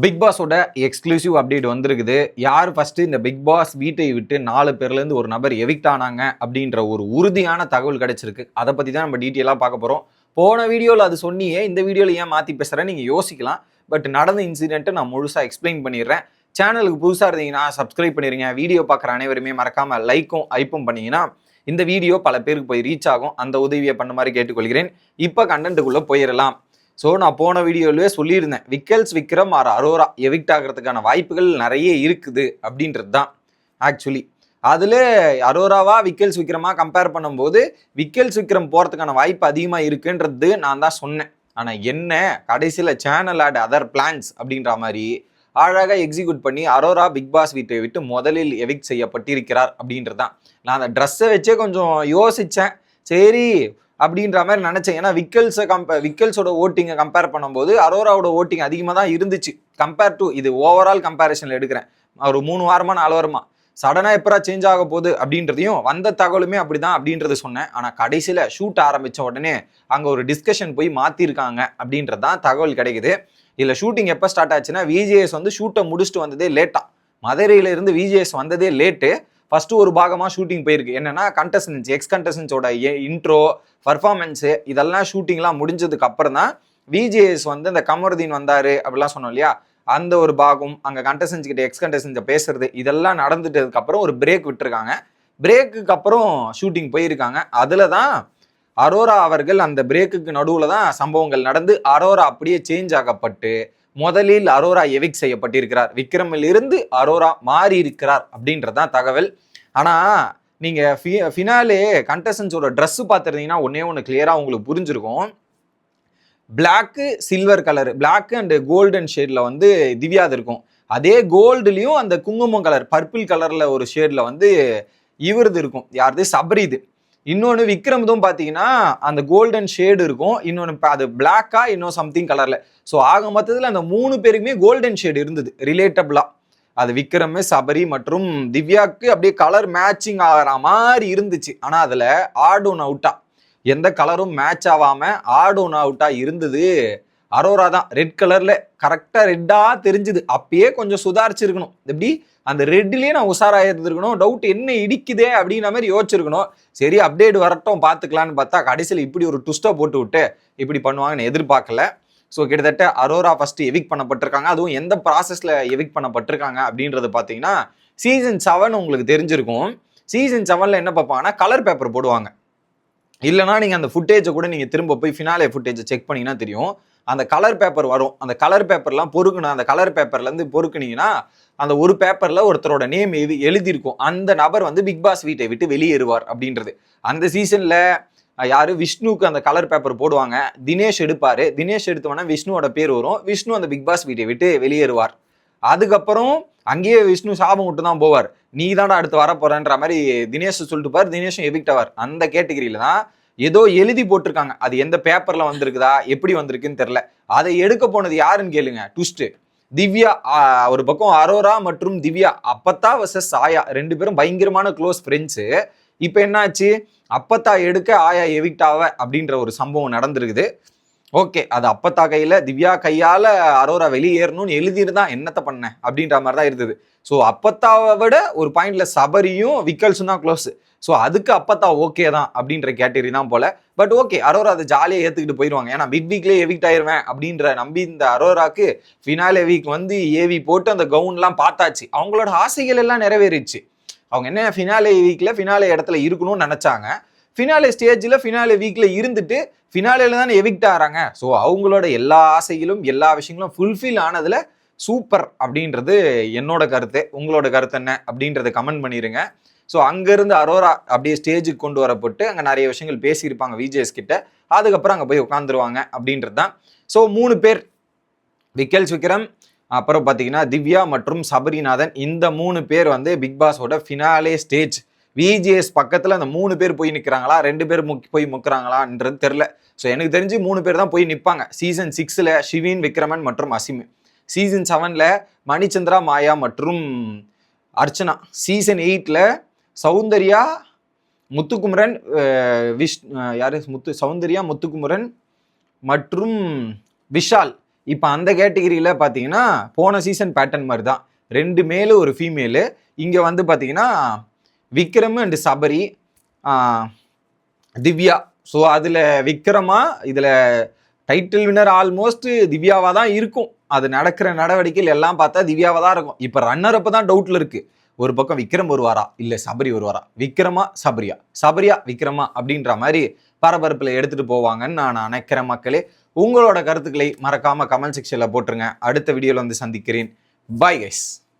Big பாஸோட exclusive update வந்திருக்குது. யார் first இந்த பிக் பாஸ் வீட்டை விட்டு நாலு பேர்லேருந்து ஒரு நபர் எவிக்ட் ஆனாங்க அப்படின்ற ஒரு உறுதியான தகவல் கிடைச்சிருக்கு. அதை பற்றி தான் நம்ம டீட்டெயிலாக பார்க்க போகிறோம் போன வீடியோவில் அது சொன்னியே இந்த வீடியோவில் ஏன் மாற்றி பேசுகிறேன் நீங்கள் யோசிக்கலாம். பட் நடந்த இன்சிடென்ட்டை நான் முழுசாக எக்ஸ்பிளைன் பண்ணிடுறேன். சேனலுக்கு புதுசாக இருந்தீங்கன்னா சப்ஸ்கிரைப் பண்ணிடுங்க வீடியோ பார்க்குற அனைவருமே மறக்காமல் லைக்கும் ஐப்பும் பண்ணிங்கன்னா இந்த வீடியோ பல பேருக்கு போய் ரீச் ஆகும். அந்த உதவியை பண்ண மாதிரி கேட்டுக்கொள்கிறேன். இப்போ கண்டென்ட்டுக்குள்ளே போயிடலாம். ஸோ நான் போன வீடியோவிலே சொல்லியிருந்தேன். விக்கல்ஸ் விக்ரம் ஆர் அரோரா எவிக்ட் ஆகிறதுக்கான வாய்ப்புகள் நிறைய இருக்குது அப்படின்றது தான் ஆக்சுவலி அதில் அரோராவா விக்கல்ஸ் விக்ரமாக கம்பேர் பண்ணும்போது விக்கல்ஸ் விக்ரம் போகிறதுக்கான வாய்ப்பு அதிகமாக இருக்குன்றது நான் தான் சொன்னேன். ஆனால் என்ன கடைசியில் சேனல் ஆட் அதர் பிளான்ஸ் அப்படின்ற மாதிரி அழகாக எக்ஸிக்யூட் பண்ணி அரோரா பிக் பாஸ் வீட்டை விட்டு முதலில் எவிக்ட் செய்யப்பட்டிருக்கிறார் அப்படின்றது தான் நான் அந்த ட்ரெஸ்ஸை வச்சே கொஞ்சம் யோசித்தேன் சரி அப்படின்ற மாதிரி நினச்சேன். ஏன்னா விக்கல்ஸை கம்ப விக்கல்ஸோட ஓட்டிங்கை கம்பேர் பண்ணும்போது அரோராவோட ஓட்டிங் அதிகமாக தான் இருந்துச்சு. கம்பேர் டு இது ஓவரால் கம்பேரிசனில் எடுக்கிறேன். ஒரு மூணு வாரமா நாலு வாரமா. சடனாக எப்பரா சேஞ்ச் ஆக போகுது அப்படின்றதையும் வந்த தகவலுமே அப்படிதான் அப்படின்றத சொன்னேன். ஆனால் கடைசியில் ஷூட் ஆரம்பித்த உடனே அங்கே ஒரு டிஸ்கஷன் போய் மாற்றிருக்காங்க அப்படின்றது தான் தகவல் கிடைக்குது. இதில் ஷூட்டிங் எப்போ ஸ்டார்ட் ஆச்சுன்னா விஜிஎஸ் வந்து ஷூட்டை முடிச்சுட்டு வந்ததே லேட்டாக மதுரையிலேருந்து விஜிஎஸ் வந்ததே லேட்டு ஃபர்ஸ்ட் ஒரு பாகமாக ஷூட்டிங் போயிருக்கு. என்னன்னா கண்டஸ்டன்ஸ் எக்ஸ் கண்டஸ்டன்ஸோட இன்ட்ரோ பர்ஃபார்மன்ஸு இதெல்லாம் ஷூட்டிங்லாம் முடிஞ்சதுக்கு அப்புறம் தான் விஜேஎஸ் வந்து இந்த கமருதீன் வந்தார் அப்படிலாம் சொன்னோம் இல்லையா? அந்த ஒரு பாகம் அங்கே கண்டஸ்டன்ஸ் கிட்ட எக்ஸ் கண்டஸ்டன்ஸ் பேசுறது இதெல்லாம் நடந்துட்டதுக்கு அப்புறம் ஒரு பிரேக் விட்டுருக்காங்க. பிரேக்குக்கு அப்புறம் ஷூட்டிங் போயிருக்காங்க. அதில் தான் அரோரா அவர்கள் அந்த பிரேக்குக்கு நடுவில் தான் சம்பவங்கள் நடந்து அரோரா அப்படியே சேஞ்ச் ஆகப்பட்டு முதலில் அரோரா எவிக் செய்யப்பட்டிருக்கிறார். விக்ரமில் இருந்து அரோரா மாறி இருக்கிறார் அப்படின்றதான் தகவல். ஆனா நீங்க ஃபினாலே கண்டஸ்டன்ஸோட ட்ரெஸ் பார்த்துருந்தீங்கன்னா ஒன்னே ஒன்று கிளியரா உங்களுக்கு புரிஞ்சிருக்கும். Black silver colour black and golden ஷேட்ல வந்து திவ்யாது இருக்கும். அதே கோல்டுலயும் அந்த குங்குமம் கலர் பர்பிள் கலர்ல ஒரு ஷேட்ல வந்து இவரது இருக்கும். யாரது? சபரிது. இன்னொன்று விக்ரம்தும் பார்த்தீங்கன்னா அந்த கோல்டன் ஷேடு இருக்கும். இன்னொன்று அது பிளாக்கா இன்னும் சம்திங் கலரில் ஸோ ஆக மொத்தத்தில் அந்த மூணு பேருக்குமே கோல்டன் ஷேடு இருந்தது ரிலேட்டபிளாக அது விக்ரம் சபரி மற்றும் திவ்யாக்கு அப்படியே கலர் மேட்சிங் ஆகிற மாதிரி இருந்துச்சு. ஆனால் அதில் ஆட் ஒன் அவுட்டா எந்த கலரும் மேட்ச் ஆகாமல் ஆட் ஒன் அவுட்டா இருந்தது. அரோரா தான். ரெட் கலரில் கரெக்டாக ரெட்டாக தெரிஞ்சுது. அப்பயே கொஞ்சம் சுதாரிச்சிருக்கணும். எப்படி? அந்த ரெட்லேயே நான் உஷாராக இருந்திருக்கணும். டவுட் என்ன இடிக்குதே அப்படின்ற மாதிரி யோசிச்சிருக்கணும். சரி அப்டேட் வரட்டும் பார்த்துக்கலான்னு பார்த்தா கடைசியில் இப்படி ஒரு ட்விஸ்ட்டை போட்டு விட்டு இப்படி பண்ணுவாங்கன்னு எதிர்பார்க்கல. ஸோ கிட்டத்தட்ட அரோரா ஃபஸ்ட்டு எவிக் பண்ணப்பட்டிருக்காங்க. அதுவும் எந்த ப்ராசஸில் எவிக் பண்ணப்பட்டிருக்காங்க அப்படின்றது பார்த்தீங்கன்னா சீசன் செவன் உங்களுக்கு தெரிஞ்சிருக்கும். சீசன் செவனில் என்ன பார்ப்பாங்கன்னா கலர் பேப்பர் போடுவாங்க. இல்லைனா நீங்கள் அந்த ஃபுட்டேஜை கூட நீங்கள் திரும்ப போய் ஃபினாலே ஃபுட்டேஜை செக் பண்ணீங்கன்னா தெரியும். அந்த கலர் பேப்பர் வரும். அந்த கலர் பேப்பர்லாம் பொறுக்கணும் அந்த கலர் பேப்பர்லேருந்து பொறுக்குனீங்கன்னா அந்த ஒரு பேப்பரில் ஒருத்தரோட நேம் எழுதி எழுதியிருக்கும். அந்த நபர் வந்து பிக் பாஸ் வீட்டை விட்டு வெளியேறுவார் அப்படின்றது. அந்த சீசனில் யார்? விஷ்ணுக்கு அந்த கலர் பேப்பர் போடுவாங்க. தினேஷ் எடுப்பார். தினேஷ் எடுத்தோன்னா விஷ்ணுவோட பேர் வரும். விஷ்ணு அந்த பிக் பாஸ் வீட்டை விட்டு வெளியேறுவார். அதுக்கப்புறம் அங்கேயே விஷ்ணு சாபம் விட்டு தான் போவார். நீ தான்டா அடுத்து வரப்போறன்ற மாதிரி தினேஷ் சொல்லிட்டு பார் தினேஷும் எவிக்ட் ஆவார். அந்த கேட்டகிரியில தான் ஏதோ எழுதி போட்டிருக்காங்க. அது எந்த பேப்பர்ல வந்திருக்குதா எப்படி வந்திருக்குன்னு தெரியல. அதை எடுக்க போனது யாருன்னு கேளுங்க. ட்விஸ்ட் திவ்யா ஒரு பக்கம் அரோரா மற்றும் திவ்யா. அப்பத்தா வர்சஸ் ஆயா. ரெண்டு பேரும் பயங்கரமான க்ளோஸ் ஃப்ரெண்ட்ஸு இப்போ என்னாச்சு? அப்பத்தா எடுக்க ஆயா எவிக்டாவ அப்படின்ற ஒரு சம்பவம் நடந்திருக்குது. ஓகே அது அப்பத்தா கையில திவ்யா கையால அரோரா வெளியேறணும்னு எழுதியிருந்தா என்னத்தை பண்ண? அப்படின்ற மாதிரி தான் இருந்தது. ஸோ அப்பத்தாவை விட ஒரு பாயிண்ட்ல சபரியும் விக்கல்ஸும் தான் க்ளோஸ் ஸோ அதுக்கு அப்பத்தா ஓகே தான் அப்படின்ற கேட்டகரி தான் போல. பட் ஓகே அரோரா அதை ஜாலியாக ஏற்றுக்கிட்டு போயிடுவாங்க ஏன்னா மிட் வீக்லேயே எவிக்ட் ஆயிடுவேன் அப்படின்ற நம்பி இந்த அரோராக்கு ஃபினாலே வீக் வந்து ஏவி போட்டு அந்த கவுன்லாம் பார்த்தாச்சு. அவங்களோட ஆசைகள் எல்லாம் நிறைவேறிச்சு அவங்க என்ன ஃபினாலே வீக்கில் ஃபினாலே இடத்துல இருக்கணும்னு நினச்சாங்க. ஃபினாலே ஸ்டேஜில் ஃபினாலே வீக்கில் இருந்துட்டு ஃபினாலேல தானே எவிக்ட் ஆகிறாங்க ஸோ அவங்களோட எல்லா ஆசைகளும் எல்லா விஷயங்களும் ஃபுல்ஃபில் ஆனதில் சூப்பர் அப்படின்றது என்னோட கருத்து. உங்களோட கருத்து என்ன அப்படின்றத கமெண்ட் பண்ணிடுங்க ஸோ அங்கேருந்து அரோரா அப்படியே ஸ்டேஜுக்கு கொண்டு வரப்பட்டு அங்கே நிறைய விஷயங்கள் பேசியிருப்பாங்க விஜேஎஸ் கிட்ட. அதுக்கப்புறம் அங்கே போய் உட்காந்துருவாங்க அப்படின்றது தான். ஸோ மூணு பேர். விக்கல்ஸ் விக்ரம் அப்புறம் பார்த்தீங்கன்னா திவ்யா மற்றும் சபரிநாதன். இந்த மூணு பேர் வந்து பிக் பாஸோட ஃபினாலே ஸ்டேஜ் விஜிஎஸ் பக்கத்தில் அந்த மூணு பேர் போய் நிற்கிறாங்களா ரெண்டு பேர் முக்கி போய் முக்கிறாங்களான்றது தெரில. ஸோ எனக்கு தெரிஞ்சு மூணு பேர் தான் போய் நிற்பாங்க சீசன் சிக்ஸில் ஷிவின் விக்ரமன் மற்றும் அசிம். சீசன் செவனில் மணிச்சந்திரா மாயா மற்றும் அர்ச்சனா. சீசன் எயிட்டில் சௌந்தர்யா முத்துக்குமரன் விஷ் யார்? முத்து சௌந்தர்யா முத்துக்குமரன் மற்றும் விஷால். இப்போ அந்த கேட்டகிரியில் பார்த்தீங்கன்னா போன சீசன் பேட்டர்ன் மாதிரி தான் ரெண்டு மேலு ஒரு ஃபீமேலு இங்கே வந்து பார்த்தீங்கன்னா விக்ரம் அண்ட் சபரி திவ்யா. ஸோ அதில் விக்ரமா இதில் டைட்டில் வின்னர் ஆல்மோஸ்ட் திவ்யாவாக தான் இருக்கும். அது நடக்கிற நடவடிக்கைகள் எல்லாம் பார்த்தா திவ்யாவாக தான் இருக்கும். இப்போ ரன்னர் அப்போ தான் டவுட்டில் இருக்குது ஒரு பக்கம் விக்ரம் வருவாரா? இல்லை சபரி வருவாரா? விக்ரமா சபரியா? சபரியா விக்ரமா அப்படின்ற மாதிரி பரபரப்பில் எடுத்துகிட்டு போவாங்கன்னு நான் நினைக்கிறேன் மக்களே. உங்களோட கருத்துக்களை மறக்காமல் கமெண்ட் செக்ஷனில் போட்டுருங்க. அடுத்த வீடியோவில் வந்து சந்திக்கிறேன். Bye guys